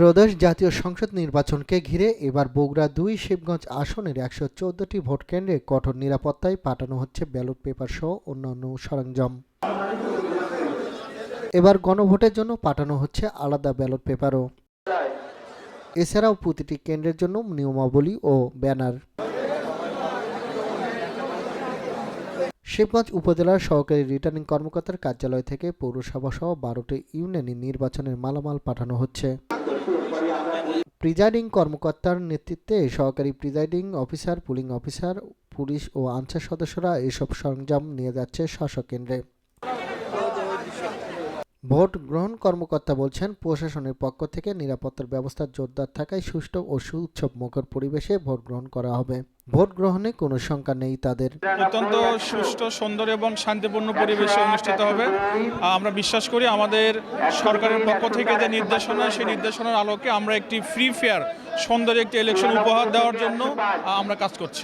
ত্রয়োদশ জাতীয় সংসদ নির্বাচনকে ঘিরে এবার বগুড়া দুই, শিবগঞ্জ আসনের একশো চোদ্দটি ভোট কেন্দ্রে কঠোর নিরাপত্তায় পাঠানো হচ্ছে ব্যালট পেপার সহ অন্যান্য সরঞ্জাম। এবার গণভোটের জন্য পাঠানো হচ্ছে আলাদা ব্যালট পেপারও। এছাড়াও প্রতিটি কেন্দ্রের জন্য নিয়মাবলী ও ব্যানার। শিবগঞ্জ উপজেলার সহকারী রিটার্নিং কর্মকর্তার কার্যালয় থেকে পৌরসভা সহ বারোটি ইউনিয়নে নির্বাচনের মালামাল পাঠানো হচ্ছে। প্রিজাইডিং কর্মকর্তার নেতৃত্বে সহকারী presiding officer, polling officer, police ও আনসার সদস্যরা এসব সরঞ্জাম নিয়ে যাচ্ছে শাসক কেন্দ্রে। ভোট গ্রহণ কর্মকর্তা বলছেন, প্রশাসনের পক্ষ থেকে নিরাপত্তার ব্যবস্থা জোরদার থাকায় সুষ্ঠু ও সুউৎসব মুখর পরিবেশে ভোট গ্রহণ করা হবে। ভোট গ্রহণে কোনো শঙ্কা নেই তাদের। অত্যন্ত সুষ্ঠু সুন্দর এবং শান্তিপূর্ণ পরিবেশে অনুষ্ঠিত হবে। আমরা বিশ্বাস করি আমাদের সরকারের পক্ষ থেকে যে নির্দেশনা সেই নির্দেশনার আলোকে আমরা একটি ফ্রি ফেয়ার সুন্দর একটি ইলেকশন উপহার দেওয়ার জন্য আমরা কাজ করছি।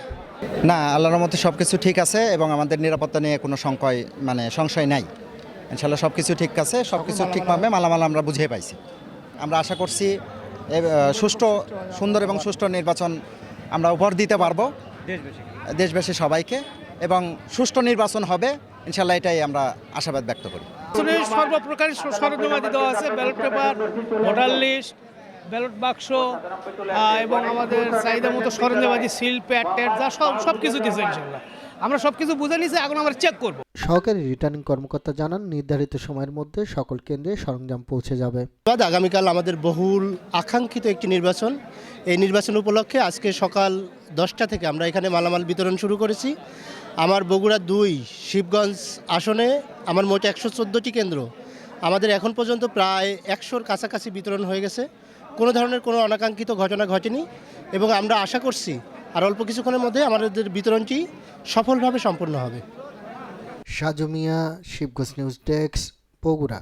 না আল্লাহর মতে সব কিছু ঠিক আছে এবং আমাদের নিরাপত্তা নিয়ে কোনো সংশয় মানে সংশয় নাই। ইনশাল্লাহ সব কিছু ঠিক আছে সব কিছু ঠিকভাবে মালামাল আমরা বুঝে পাইছি। আমরা আশা করছি সুষ্ঠু সুন্দর এবং সুষ্ঠু নির্বাচন আমরা উপহার দিতে পারব দেশবাসী সবাইকে এবং সুষ্ঠু নির্বাচন হবে ইনশাল্লাহ এটাই আমরা আশাবাদ ব্যক্ত করি। সর্বপ্রকার সরঞ্জামাদি দেওয়া আছে ballot paper voter list ballot বাক্স এবং আমাদের চাহিদা মতো সরঞ্জামাদি সিল প্যাড ট্যাড যা সব সব কিছু দিয়েছে ইনশাল্লাহ। আমরা সব কিছু বুঝে নিয়েছি এখন আমরা চেক করব। সহকারী রিটার্নিং কর্মকর্তা জানান নির্ধারিত সময়ের মধ্যে সকল কেন্দ্রে সরঞ্জাম পৌঁছে যাবে। আগামীকাল আমাদের বহুল আকাঙ্ক্ষিত একটি নির্বাচন। এই নির্বাচন উপলক্ষে আজকে সকাল দশটা থেকে আমরা এখানে মালামাল বিতরণ শুরু করেছি। আমার বগুড়া দুই শিবগঞ্জ আসনে আমার মোট একশো চোদ্দোটি কেন্দ্র। আমাদের এখন পর্যন্ত প্রায় একশোর কাছাকাছি বিতরণ হয়ে গেছে। কোনো ধরনের কোনো অনাকাঙ্ক্ষিত ঘটনা ঘটেনি এবং আমরা আশা করছি আর অল্প কিছুক্ষণের মধ্যে আমাদের বিতরণটি সফলভাবে সম্পন্ন হবে। Sazmia Shibgos news desk, Bogura.